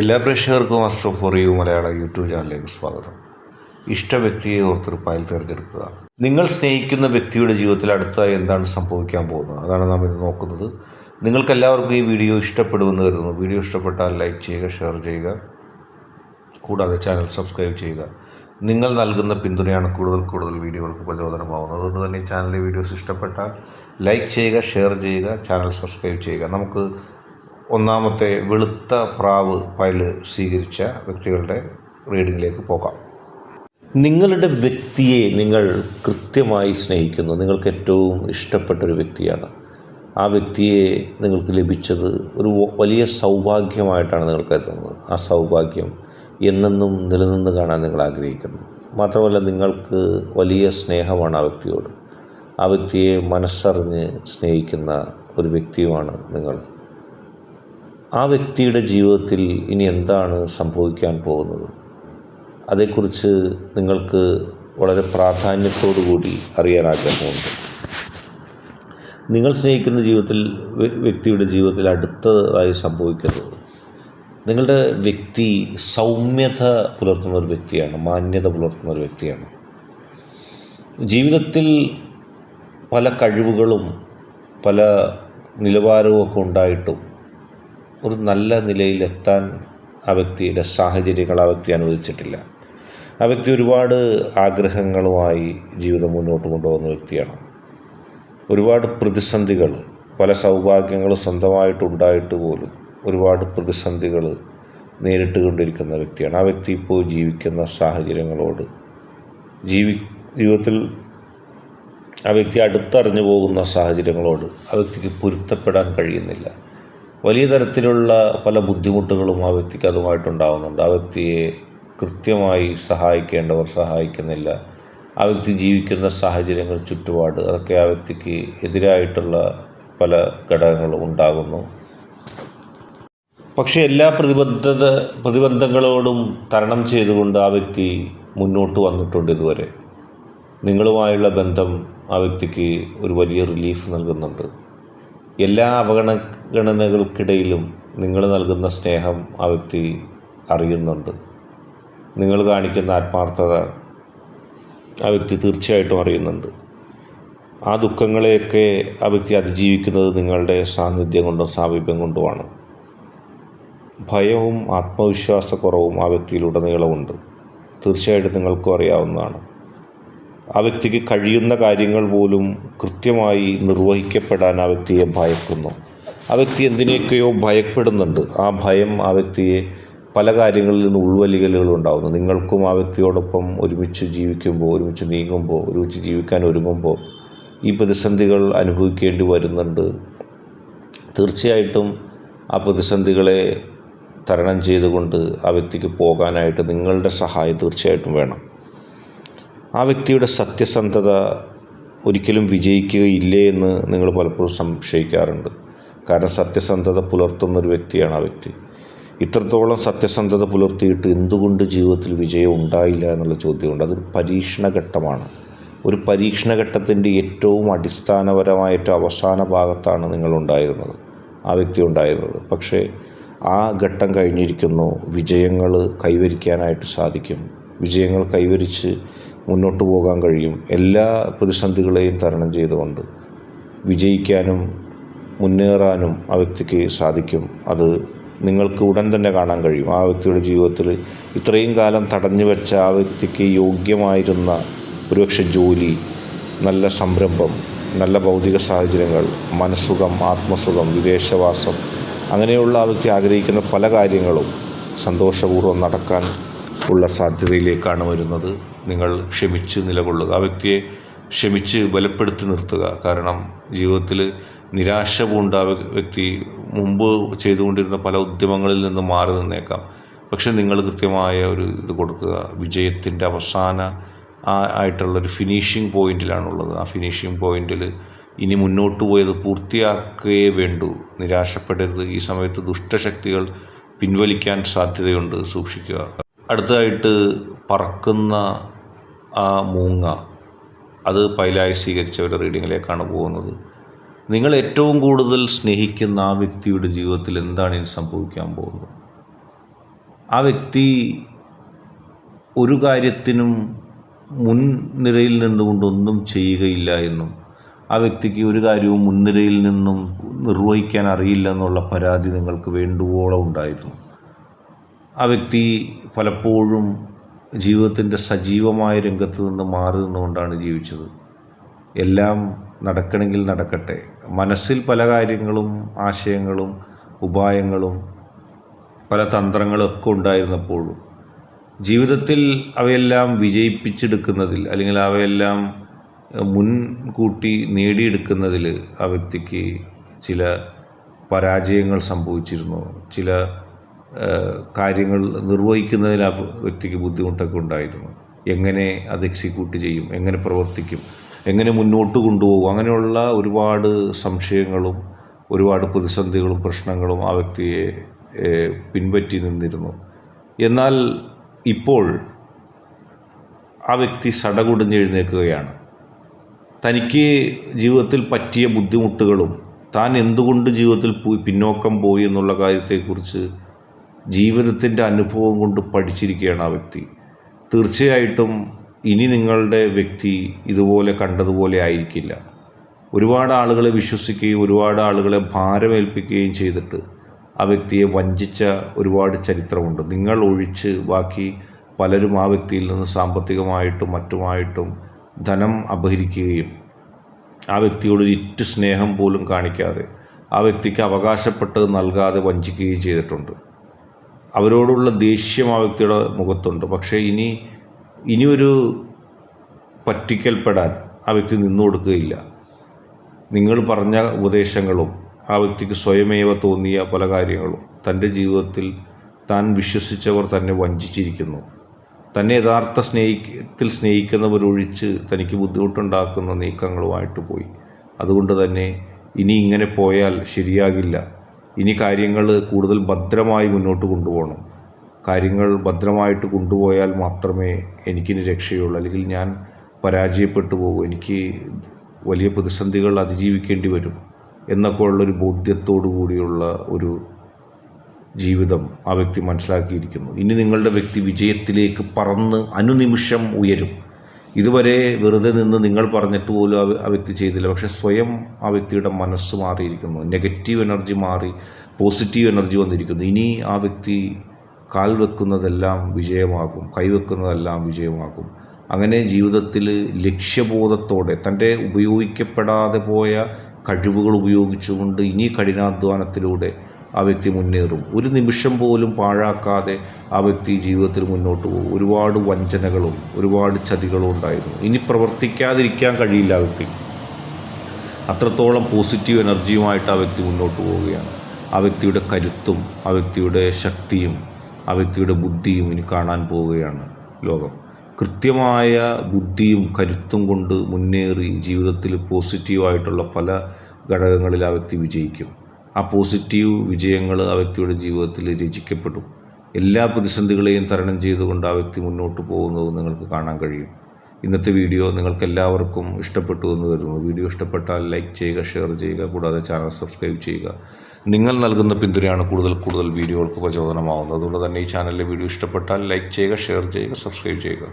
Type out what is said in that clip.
എല്ലാ പ്രേക്ഷകർക്കും astro for you Malayala YouTube ചാനലിലേക്ക് സ്വാഗതം. ഇഷ്ട വ്യക്തിയെ ഓർത്തൊരു ഫയൽ തിരഞ്ഞെടുക്കുക. നിങ്ങൾ സ്നേഹിക്കുന്ന വ്യക്തിയുടെ ജീവിതത്തിൽ അടുത്തായി എന്താണ് സംഭവിക്കാൻ പോകുന്നത്? അതാണ് നാം ഇന്ന് നോക്കുന്നത്. നിങ്ങൾക്കെല്ലാവർക്കും ഈ വീഡിയോ ഇഷ്ടപ്പെടുമെന്ന് കരുതുന്നു. വീഡിയോ ഇഷ്ടപ്പെട്ടാൽ ലൈക്ക് ചെയ്യുക ഷെയർ ചെയ്യുക. കൂടാതെ ചാനൽ സബ്സ്ക്രൈബ് ചെയ്യുക. നിങ്ങൾ നൽകുന്ന പിന്തുണയാണ് കൂടുതൽ കൂടുതൽ വീഡിയോകൾക്ക് പ്രചോദനമാവുന്നത്. അതുകൊണ്ട് തന്നെ ചാനലിലെ വീഡിയോസ് ഇഷ്ടപ്പെട്ടാൽ ലൈക്ക് ചെയ്യുക ഷെയർ ചെയ്യുക ചാനൽ സബ്സ്ക്രൈബ് ചെയ്യുക. നമുക്ക് ഒന്നാമത്തെ വെളുത്ത പ്രാവ് ഫയൽ സ്വീകരിച്ച വ്യക്തികളുടെ റീഡിങ്ങിലേക്ക് പോകാം. നിങ്ങളുടെ വ്യക്തിയെ നിങ്ങൾ കൃത്യമായി സ്നേഹിക്കുന്നു. നിങ്ങൾക്ക് ഏറ്റവും ഇഷ്ടപ്പെട്ട ഒരു വ്യക്തിയാണ്. ആ വ്യക്തിയെ നിങ്ങൾക്ക് ലഭിച്ചത് ഒരു വലിയ സൗഭാഗ്യമായിട്ടാണ് നിങ്ങൾ കരുതുന്നത്. ആ സൗഭാഗ്യം എന്നെന്നും നിലനിന്ന് കാണാൻ നിങ്ങൾ ആഗ്രഹിക്കുന്നു. മാത്രമല്ല നിങ്ങൾക്ക് വലിയ സ്നേഹമാണ് ആ വ്യക്തിയോട്. ആ വ്യക്തിയെ മനസ്സറിഞ്ഞ് സ്നേഹിക്കുന്ന ഒരു വ്യക്തിയുമാണ് നിങ്ങൾ. ആ വ്യക്തിയുടെ ജീവിതത്തിൽ ഇനി എന്താണ് സംഭവിക്കാൻ പോകുന്നത്? അതേക്കുറിച്ച് നിങ്ങൾക്ക് വളരെ പ്രാധാന്യത്തോടുകൂടി അറിയാൻ ആഗ്രഹമുണ്ട്. നിങ്ങൾ സ്നേഹിക്കുന്ന ജീവിതത്തിൽ വ്യക്തിയുടെ ജീവിതത്തിൽ അടുത്തതായി സംഭവിക്കുന്നത് നിങ്ങളുടെ വ്യക്തി സൗമ്യത പുലർത്തുന്ന ഒരു വ്യക്തിയാണ് മാന്യത പുലർത്തുന്ന ഒരു വ്യക്തിയാണ്. ജീവിതത്തിൽ പല കഴിവുകളും പല നിലവാരവും ഒക്കെ ഉണ്ടായിട്ടും ഒരു നല്ല നിലയിലെത്താൻ ആ വ്യക്തിയുടെ സാഹചര്യങ്ങൾ ആ വ്യക്തി അനുവദിച്ചിട്ടില്ല. ആ വ്യക്തി ഒരുപാട് ആഗ്രഹങ്ങളുമായി ജീവിതം മുന്നോട്ട് കൊണ്ടുപോകുന്ന വ്യക്തിയാണ്. ഒരുപാട് പ്രതിസന്ധികൾ പല സൗഭാഗ്യങ്ങളും സ്വന്തമായിട്ടുണ്ടായിട്ട് പോലും ഒരുപാട് പ്രതിസന്ധികൾ നേരിട്ട് കൊണ്ടിരിക്കുന്ന വ്യക്തിയാണ്. ആ വ്യക്തി ഇപ്പോൾ ജീവിക്കുന്ന സാഹചര്യങ്ങളോട് ജീവി ജീവിതത്തിൽ ആ വ്യക്തി അടുത്തറിഞ്ഞു പോകുന്ന സാഹചര്യങ്ങളോട് ആ വ്യക്തിക്ക് പൊരുത്തപ്പെടാൻ കഴിയുന്നില്ല. വലിയ തരത്തിലുള്ള പല ബുദ്ധിമുട്ടുകളും ആ വ്യക്തിക്ക് അതുമായിട്ടുണ്ടാകുന്നുണ്ട് ആ വ്യക്തിയെ കൃത്യമായി സഹായിക്കേണ്ടവർ സഹായിക്കുന്നില്ല. ആ വ്യക്തി ജീവിക്കുന്ന സാഹചര്യങ്ങൾ ചുറ്റുപാട് അതൊക്കെ ആ വ്യക്തിക്ക് എതിരായിട്ടുള്ള പല ഘടകങ്ങളും ഉണ്ടാകുന്നു. പക്ഷേ എല്ലാ പ്രതിബദ്ധത പ്രതിബന്ധങ്ങളോടും തരണം ചെയ്തുകൊണ്ട് ആ വ്യക്തി മുന്നോട്ട് വന്നിട്ടുണ്ട് ഇതുവരെ. നിങ്ങളുമായുള്ള ബന്ധം ആ വ്യക്തിക്ക് ഒരു വലിയ റിലീഫ് നൽകുന്നുണ്ട്. എല്ലാ അവഗണനകൾക്കിടയിലും നിങ്ങൾ നൽകുന്ന സ്നേഹം ആ വ്യക്തി അറിയുന്നുണ്ട്. നിങ്ങൾ കാണിക്കുന്ന ആത്മാർത്ഥത ആ വ്യക്തി തീർച്ചയായിട്ടും അറിയുന്നുണ്ട്. ആ ദുഃഖങ്ങളെയൊക്കെ ആ വ്യക്തി അതിജീവിക്കുന്നത് നിങ്ങളുടെ സാന്നിധ്യം കൊണ്ടും സാമീപ്യം കൊണ്ടുമാണ്. ഭയവും ആത്മവിശ്വാസക്കുറവും ആ വ്യക്തിയിലുടനീളമുണ്ട്. തീർച്ചയായിട്ടും നിങ്ങൾക്കും അറിയാവുന്നതാണ്. ആ വ്യക്തിക്ക് കഴിയുന്ന കാര്യങ്ങൾ പോലും കൃത്യമായി നിർവഹിക്കപ്പെടാൻ ആ വ്യക്തിയെ ഭയക്കുന്നു. ആ വ്യക്തി എന്തിനെയൊക്കെയോ ഭയപ്പെടുന്നുണ്ട്. ആ ഭയം ആ വ്യക്തിയെ പല കാര്യങ്ങളിൽ നിന്ന് ഉൾവലികലുകൾ ഉണ്ടാകുന്നു നിങ്ങൾക്കും ആ വ്യക്തിയോടൊപ്പം ഒരുമിച്ച് ജീവിക്കുമ്പോൾ ഒരുമിച്ച് നീങ്ങുമ്പോൾ ഒരുമിച്ച് ജീവിക്കാൻ ഒരുങ്ങുമ്പോൾ ഈ പ്രതിസന്ധികൾ അനുഭവിക്കേണ്ടി വരുന്നുണ്ട്. തീർച്ചയായിട്ടും ആ പ്രതിസന്ധികളെ തരണം ചെയ്തുകൊണ്ട് ആ വ്യക്തിക്ക് പോകാനായിട്ട് നിങ്ങളുടെ സഹായം തീർച്ചയായിട്ടും വേണം. ആ വ്യക്തിയുടെ സത്യസന്ധത ഒരിക്കലും വിജയിക്കുകയില്ലേ എന്ന് നിങ്ങൾ പലപ്പോഴും സംശയിക്കാറുണ്ട്. കാരണം സത്യസന്ധത പുലർത്തുന്ന ഒരു വ്യക്തിയാണ് ആ വ്യക്തി. ഇത്രത്തോളം സത്യസന്ധത പുലർത്തിയിട്ട് എന്തുകൊണ്ട് ജീവിതത്തിൽ വിജയം ഉണ്ടായില്ല എന്നുള്ള ചോദ്യമുണ്ട്. അതൊരു പരീക്ഷണഘട്ടമാണ്. ഒരു പരീക്ഷണ അടിസ്ഥാനപരമായ ഏറ്റവും അവസാന ഭാഗത്താണ് നിങ്ങളുണ്ടായിരുന്നത്. ആ വ്യക്തി ഉണ്ടായിരുന്നത് പക്ഷേ ആ ഘട്ടം കഴിഞ്ഞിരിക്കുന്നു. വിജയങ്ങൾ കൈവരിക്കാനായിട്ട് സാധിക്കും. വിജയങ്ങൾ കൈവരിച്ച് മുന്നോട്ട് പോകാൻ കഴിയും. എല്ലാ പ്രതിസന്ധികളെയും തരണം ചെയ്തുകൊണ്ട് വിജയിക്കാനും മുന്നേറാനും ആ വ്യക്തിക്ക് സാധിക്കും. അത് നിങ്ങൾക്ക് ഉടൻ തന്നെ കാണാൻ കഴിയും. ആ വ്യക്തിയുടെ ജീവിതത്തിൽ ഇത്രയും കാലം തടഞ്ഞു വെച്ച ആ വ്യക്തിക്ക് യോഗ്യമായിരുന്ന ഒരുപക്ഷെ ജോലി നല്ല സംരംഭം നല്ല ഭൗതിക സാഹചര്യങ്ങൾ മനസ്സുഖം ആത്മസുഖം വിദേശവാസം അങ്ങനെയുള്ള ആ വ്യക്തി ആഗ്രഹിക്കുന്ന പല കാര്യങ്ങളും സന്തോഷപൂർവം നടക്കാൻ ഉള്ള സാധ്യതയിലേക്കാണ് വരുന്നത്. നിങ്ങൾ ക്ഷമിച്ച് നിലകൊള്ളുക. ആ വ്യക്തിയെ ക്ഷമിച്ച് ബലപ്പെടുത്തി നിർത്തുക. കാരണം ജീവിതത്തിൽ നിരാശ പൂണ്ട വ്യക്തി മുമ്പ് ചെയ്തുകൊണ്ടിരുന്ന പല ഉദ്യമങ്ങളിൽ നിന്നും മാറി നിന്നേക്കാം. പക്ഷെ നിങ്ങൾ കൃത്യമായ ഒരു ഇത് കൊടുക്കുക. വിജയത്തിന്റെ അവസാന ആയിട്ടുള്ളൊരു ഫിനിഷിംഗ് പോയിന്റിലാണുള്ളത്. ആ ഫിനിഷിംഗ് പോയിന്റിൽ ഇനി മുന്നോട്ട് പോയത് പൂർത്തിയാക്കുകയേ വേണ്ടൂ. നിരാശപ്പെടരുത്. ഈ സമയത്ത് ദുഷ്ടശക്തികൾ പിൻവലിക്കാൻ സാധ്യതയുണ്ട്. സൂക്ഷിക്കുക. അടുത്തതായിട്ട് പറക്കുന്ന ആ മൂങ്ങ അത് പൈലായി സ്വീകരിച്ചവരുടെ റീഡിങ്ങിലേക്കാണ് പോകുന്നത്. നിങ്ങൾ ഏറ്റവും കൂടുതൽ സ്നേഹിക്കുന്ന ആ വ്യക്തിയുടെ ജീവിതത്തിൽ എന്താണ് ഇനി സംഭവിക്കാൻ പോകുന്നത്? ആ വ്യക്തി ഒരു കാര്യത്തിനും മുൻനിരയിൽ നിന്നുകൊണ്ടൊന്നും ചെയ്യുകയില്ല എന്നും ആ വ്യക്തിക്ക് ഒരു കാര്യവും മുൻനിരയിൽ നിന്നും നിർവഹിക്കാൻ അറിയില്ല എന്നുള്ള പരാതി നിങ്ങൾക്ക് വേണ്ടുവോളം ഉണ്ടായിരുന്നു. ആ വ്യക്തി പലപ്പോഴും ജീവിതത്തിന്റെ സജീവമായ രംഗത്ത് നിന്ന് മാറി നിന്നുകൊണ്ടാണ് ജീവിച്ചത്. എല്ലാം നടക്കണമെങ്കിൽ നടക്കട്ടെ. മനസ്സിൽ പല കാര്യങ്ങളും ആശയങ്ങളും ഉപായങ്ങളും പല തന്ത്രങ്ങളൊക്കെ ഉണ്ടായിരുന്നപ്പോഴും ജീവിതത്തിൽ അവയെല്ലാം വിജയിപ്പിച്ചെടുക്കുന്നതിൽ അല്ലെങ്കിൽ അവയെല്ലാം മുൻകൂട്ടി നേടിയെടുക്കുന്നതിൽ ആ വ്യക്തിക്ക് ചില പരാജയങ്ങൾ സംഭവിച്ചിരുന്നു. ചില കാര്യങ്ങൾ നിർവഹിക്കുന്നതിൽ ആ വ്യക്തിക്ക് ബുദ്ധിമുട്ടൊക്കെ ഉണ്ടായിരുന്നു. എങ്ങനെ അത് എക്സിക്യൂട്ട് ചെയ്യും? എങ്ങനെ പ്രവർത്തിക്കും? എങ്ങനെ മുന്നോട്ട് കൊണ്ടുപോകും? അങ്ങനെയുള്ള ഒരുപാട് സംശയങ്ങളും ഒരുപാട് പ്രതിസന്ധികളും പ്രശ്നങ്ങളും ആ വ്യക്തിയെ പിൻപറ്റി നിന്നിരുന്നു. എന്നാൽ ഇപ്പോൾ ആ വ്യക്തി സടകുടഞ്ഞെഴുന്നേൽക്കുകയാണ് തനിക്ക് ജീവിതത്തിൽ പറ്റിയ ബുദ്ധിമുട്ടുകളും താൻ എന്തുകൊണ്ട് ജീവിതത്തിൽ പിന്നോക്കം പോയി എന്നുള്ള കാര്യത്തെക്കുറിച്ച് ജീവിതത്തിന്റെ അനുഭവം കൊണ്ട് പഠിച്ചിരിക്കുകയാണ് ആ വ്യക്തി. തീർച്ചയായിട്ടും ഇനി നിങ്ങളുടെ വ്യക്തി ഇതുപോലെ കണ്ടതുപോലെ ആയിരിക്കില്ല. ഒരുപാട് ആളുകളെ വിശ്വസിക്കുകയും ഒരുപാട് ആളുകളെ ഭാരമേൽപ്പിക്കുകയും ചെയ്തിട്ട് ആ വ്യക്തിയെ വഞ്ചിച്ച ഒരുപാട് ചരിത്രമുണ്ട്. നിങ്ങൾ ഒഴിച്ച് ബാക്കി പലരും ആ വ്യക്തിയിൽ നിന്ന് സാമ്പത്തികമായിട്ടും മറ്റുമായിട്ടും ധനം അപഹരിക്കുകയും ആ വ്യക്തിയോട് ഇറ്റ് സ്നേഹം പോലും കാണിക്കാതെ ആ വ്യക്തിക്ക് അവകാശപ്പെട്ടത് നൽകാതെ വഞ്ചിക്കുകയും ചെയ്തിട്ടുണ്ട്. അവരോടുള്ള ദേഷ്യം ആ വ്യക്തിയുടെ മുഖത്തുണ്ട്. പക്ഷേ ഇനി ഇനിയൊരു പറ്റിക്കൽപ്പെടാൻ ആ വ്യക്തി നിന്നു കൊടുക്കുകയില്ല. നിങ്ങൾ പറഞ്ഞ ഉപദേശങ്ങളും ആ വ്യക്തിക്ക് സ്വയമേവ തോന്നിയ പല കാര്യങ്ങളും തന്റെ ജീവിതത്തിൽ താൻ വിശ്വസിച്ചവർ തന്നെ വഞ്ചിച്ചിരിക്കുന്നു. തന്നെ യഥാർത്ഥ സ്നേഹിക്കത്തിൽ സ്നേഹിക്കുന്നവരൊഴിച്ച് തനിക്ക് ബുദ്ധിമുട്ടുണ്ടാക്കുന്ന നീക്കങ്ങളുമായിട്ട് പോയി. അതുകൊണ്ട് തന്നെ ഇനി ഇങ്ങനെ പോയാൽ ശരിയാകില്ല. ഇനി കാര്യങ്ങൾ കൂടുതൽ ഭദ്രമായി മുന്നോട്ട് കൊണ്ടുപോകണം. കാര്യങ്ങൾ ഭദ്രമായിട്ട് കൊണ്ടുപോയാൽ മാത്രമേ എനിക്കിനി രക്ഷയുള്ളൂ. അല്ലെങ്കിൽ ഞാൻ പരാജയപ്പെട്ടു പോകും. എനിക്ക് വലിയ പ്രതിസന്ധികൾ അതിജീവിക്കേണ്ടി വരും എന്നൊക്കെ ഉള്ളൊരു ബോധ്യത്തോടു കൂടിയുള്ള ഒരു ജീവിതം ആ വ്യക്തി മനസ്സിലാക്കിയിരിക്കുന്നു. ഇനി നിങ്ങളുടെ വ്യക്തി വിജയത്തിലേക്ക് പറന്ന് അനുനിമിഷം ഉയരും. ഇതുവരെ വെറുതെ നിന്ന് നിങ്ങൾ പറഞ്ഞിട്ട് പോലും ആ വ്യക്തി ചെയ്തില്ല. പക്ഷെ സ്വയം ആ വ്യക്തിയുടെ മനസ്സ് മാറിയിരിക്കുന്നു. നെഗറ്റീവ് എനർജി മാറി പോസിറ്റീവ് എനർജി വന്നിരിക്കുന്നു. ഇനി ആ വ്യക്തി കാൽ വെക്കുന്നതെല്ലാം വിജയമാകും കൈവെക്കുന്നതെല്ലാം വിജയമാകും. അങ്ങനെ ജീവിതത്തിൽ ലക്ഷ്യബോധത്തോടെ തന്റെ ഉപയോഗിക്കപ്പെടാതെ പോയ കഴിവുകൾ ഉപയോഗിച്ചുകൊണ്ട് ഇനി കഠിനാധ്വാനത്തിലൂടെ ആ വ്യക്തി മുന്നേറും ഒരു നിമിഷം പോലും പാഴാക്കാതെ ആ വ്യക്തി ജീവിതത്തിൽ മുന്നോട്ട് പോകും. ഒരുപാട് വഞ്ചനകളും ഒരുപാട് ചതികളും ഉണ്ടായിരുന്നു. ഇനി പ്രവർത്തിക്കാതിരിക്കാൻ കഴിയില്ല ആ വ്യക്തി. അത്രത്തോളം പോസിറ്റീവ് എനർജിയുമായിട്ട് ആ വ്യക്തി മുന്നോട്ട് പോവുകയാണ്. ആ വ്യക്തിയുടെ കരുത്തും ആ വ്യക്തിയുടെ ശക്തിയും ആ വ്യക്തിയുടെ ബുദ്ധിയും ഇനി കാണാൻ പോവുകയാണ് ലോകം. കൃത്യമായ ബുദ്ധിയും കരുത്തും കൊണ്ട് മുന്നേറി ജീവിതത്തിൽ പോസിറ്റീവായിട്ടുള്ള പല ഘടകങ്ങളിൽ ആ വ്യക്തി വിജയിക്കും. ആ പോസിറ്റീവ് വിജയങ്ങൾ ആ വ്യക്തിയുടെ ജീവിതത്തിൽ രചിക്കപ്പെടും എല്ലാ പ്രതിസന്ധികളെയും തരണം ചെയ്തുകൊണ്ട് ആ വ്യക്തി മുന്നോട്ട് പോകുന്നത് നിങ്ങൾക്ക് കാണാൻ കഴിയും. ഇന്നത്തെ വീഡിയോ നിങ്ങൾക്ക് എല്ലാവർക്കും ഇഷ്ടപ്പെട്ടു എന്ന് കരുതുന്നു. വീഡിയോ ഇഷ്ടപ്പെട്ടാൽ ലൈക്ക് ചെയ്യുക ഷെയർ ചെയ്യുക കൂടാതെ ചാനൽ സബ്സ്ക്രൈബ് ചെയ്യുക. നിങ്ങൾ നൽകുന്ന പിന്തുണയാണ് കൂടുതൽ കൂടുതൽ വീഡിയോകൾക്ക് പ്രചോദനമാവുന്നത്. അതുകൊണ്ട് തന്നെ ഈ ചാനലിലെ വീഡിയോ ഇഷ്ടപ്പെട്ടാൽ ലൈക്ക് ചെയ്യുക ഷെയർ ചെയ്യുക സബ്സ്ക്രൈബ് ചെയ്യുക.